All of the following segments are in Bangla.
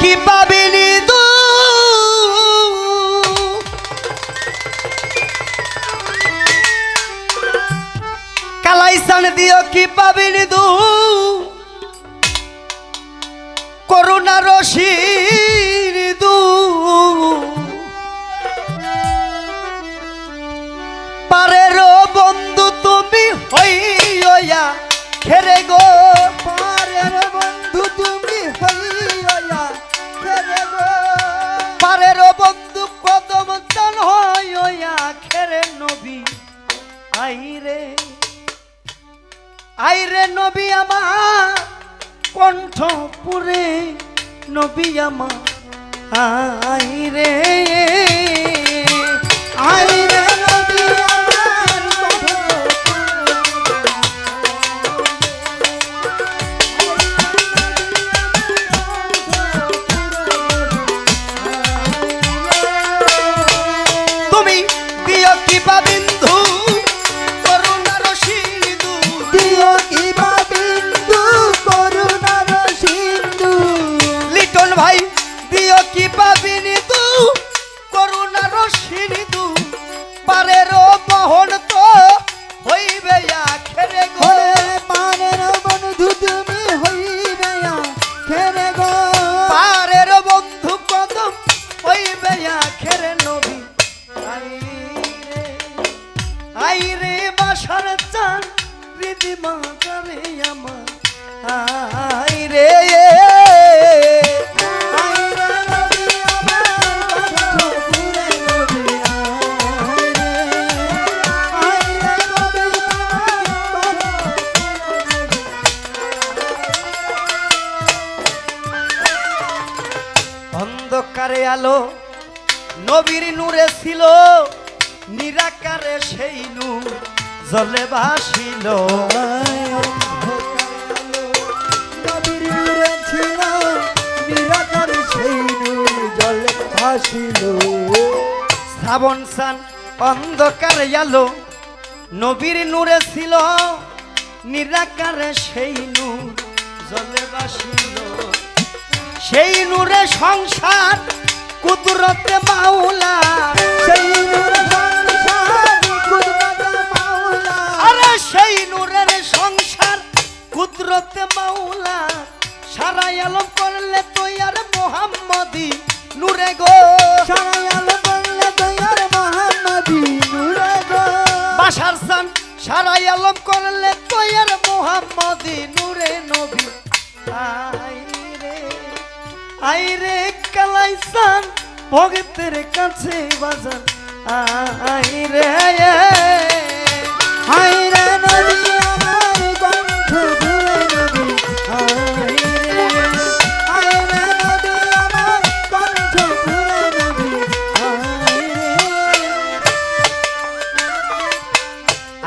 কি পাবিনি দু কালাইসান দিও কি পাবিনি দু করুণা রশির দু আইরে আইরে নবী আমার কণ্ঠপুরে নবী আমার আইরে আইরে সিন্ধু পারের বহন তো হইবে আখেরে গো। পারের বন্ধু তুমি হইবে খেরে গো। পারের বন্ধু কদম হইবে আখেরে নবী। আইরে আইরে বাসার চান রীতি মাতারে আমার। আইরে অন্ধকারে আলো নবীর নূরে ছিল নিরাকারে সেই নূর জলে ভাসিল। শ্রাবণ সান অন্ধকারে আলো নবীর নূরে ছিল নিরাকারে সেই নূর জলে ভাসিল। সেই নূরে সংসার কুদরতে মাওলা। সেই নূর সংসার কুদরত মাওলা। আরে সেই নূরের সংসার কুদরতে মাওলা। সারা আলম করলে তৈয়ার মোহাম্মদি নূরে গো। সারাই আলো বললে দয়ার মোহাম্মদী নূরে গো। বাসার সান সারা আলম করলে তৈয়ার মোহাম্মদি নূরে নবী। কালাইসান ভগতের কাছে বাজান। কণ্ঠ ধুয়ে নবী হায়রে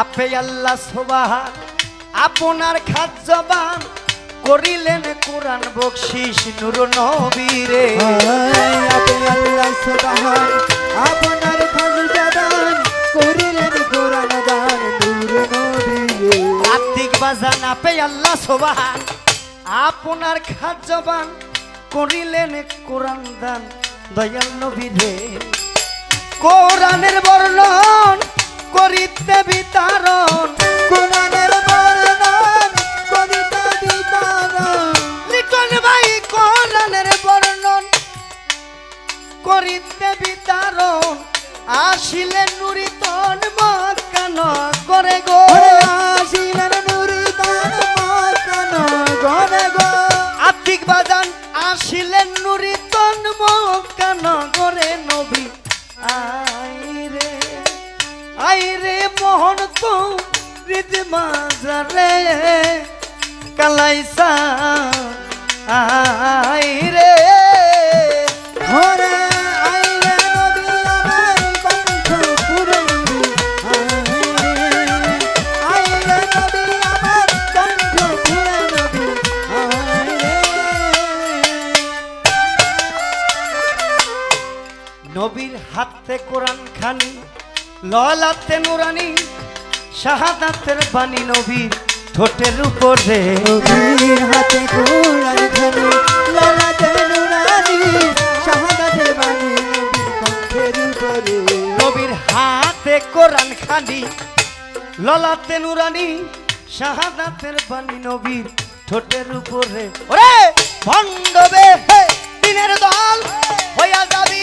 আপে আল্লাহ সোবাহান আপনার খাদ্যবান করিলেন কোরআন বকশিস নুর নবীরে। আপনি আল্লাহ সুবহান আপনার খাজা দান করিলেন কোরআন দান নূর নবীরে। কার্তিক বাজান আপে আল্লাহ সোবাহান আপনার খাদ্যবান করিলেন কোরআন দান দয়াল নবীরে। কোরআনের বর্ণন করিতে বিতারণ কোরআনের করিতে বিতারণ আসিলেন নুরিতন মকান করে গো। আসিলেন নুরি দান মাকান গরে গো। আর্থিক বাজান আসিলেন নুরিতন মকান করে নবী আইরে আইরে মোহন তো হৃদ মাজারে। কালাইসা আইরে নবীর হাতে কোরআন খানি ললাতে নুরানি শাহাদাতের বাণী নবীর ঠোঁটের উপরে নবীর হাতে কোরআন খানি লালাতে নুরানি শাহাদাতের বাণী নবীর কণ্ঠের উপরে নবীর হাতে কোরআন খানি ললাতে নুরানি শাহাদাতের বাণী নবীর ঠোঁটের উপরে ওরে ভণ্ডবে দিনের দল হইয়া যাবি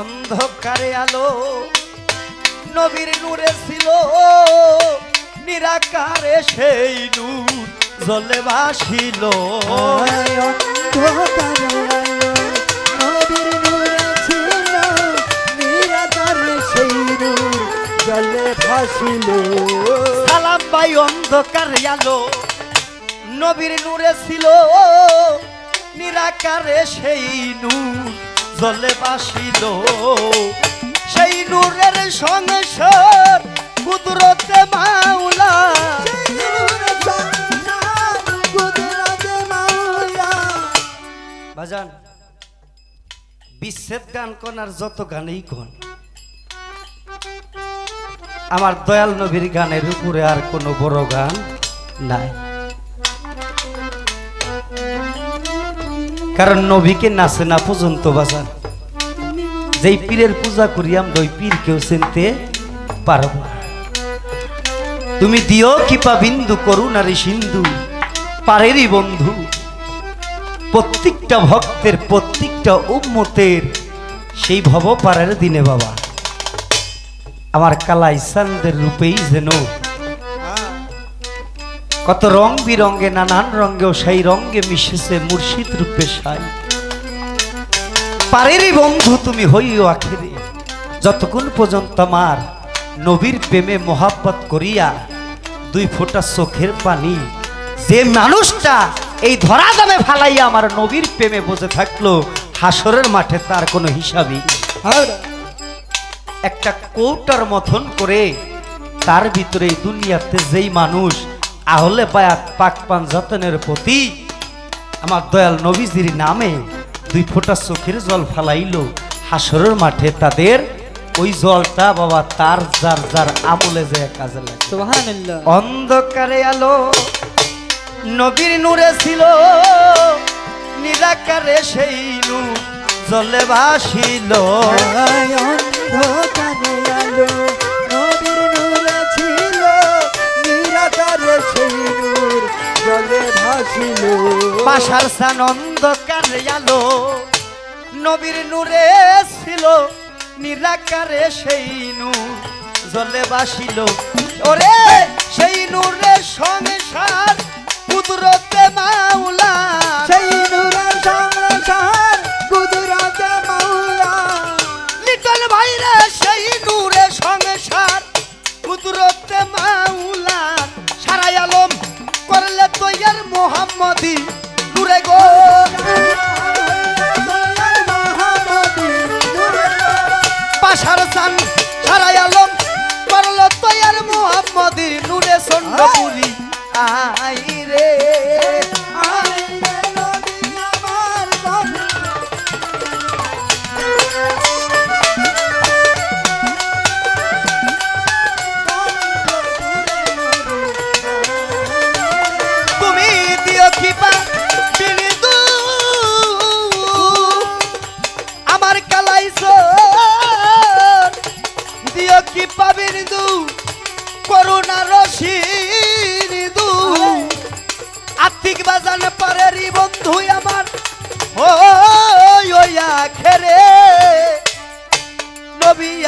অন্ধকারে আলো নবীর নূরে ছিল নিরাকারে সেই নূর। জলে ভাসিল। সালাম ভাই অন্ধকারে আলো, নবীর নূরে ছিল, নিরাকারে সেই নূর জলে বাসিল সেই নূরের সংসার গান কোন আর যত গানেই কোন। আমার দয়াল নবীর গানের উপরে আর কোনো বড় গান নাই। কারণ নবীকে নাচে না পর্যন্ত বাজান যেই পীরের পূজা করি আমরা, ওই পীর কেউ চিনতে পারব। তুমি দিও কিপা বিন্দু করুণারি সিন্ধু, পারেরই বন্ধু। প্রত্যেকটা ভক্তের, প্রত্যেকটা উম্মতের সেই ভব পারের দিনে বাবা। আমার কালাই ইসানদের রূপেই যেন কত রং বিরঙ্গে নানান রঙ্গেও সেই রঙ্গে মিশেছে মুর্শিদ রূপে সাই। পারেরই বন্ধু তুমি হইও আখেরে, যতক্ষণ পর্যন্ত আমার নবীর প্রেমে মোহাব্বত করিয়া দুই ফোঁটা চোখের পানি, যে মানুষটা এই ধরা দামে ফালাইয়া আমার নবীর প্রেমে বসে থাকল হাসরের মাঠে তার কোনো হিসাবই একটা কৌটার মথন করে তার ভিতরে দুনিয়াতে যেই মানুষ আহলে বায়াত পাক পান যতনের প্রতি আমার দয়াল নবীজির নামে দুই ফোঁটা চোখের জল ফালাইলো হাসরের মাঠে তাদের ওই জলটা বাবা তার যার যার আমলে যে কাজে লাগে। অন্ধকারে আলো নবীর নূরে ছিল। নিরাকারে সেই নূর জলে ভাসিল। আয় অন্ধকারে আলো নবীর নূরে ছিল। নিরাকারে সেই নূর জলে ভাসিল। পাশার অন্ধকারে আলো নবীর নূরে ছিল। নিরাকারে সেই নূর জলে বাসিল ওরে সেই নূরের সংসার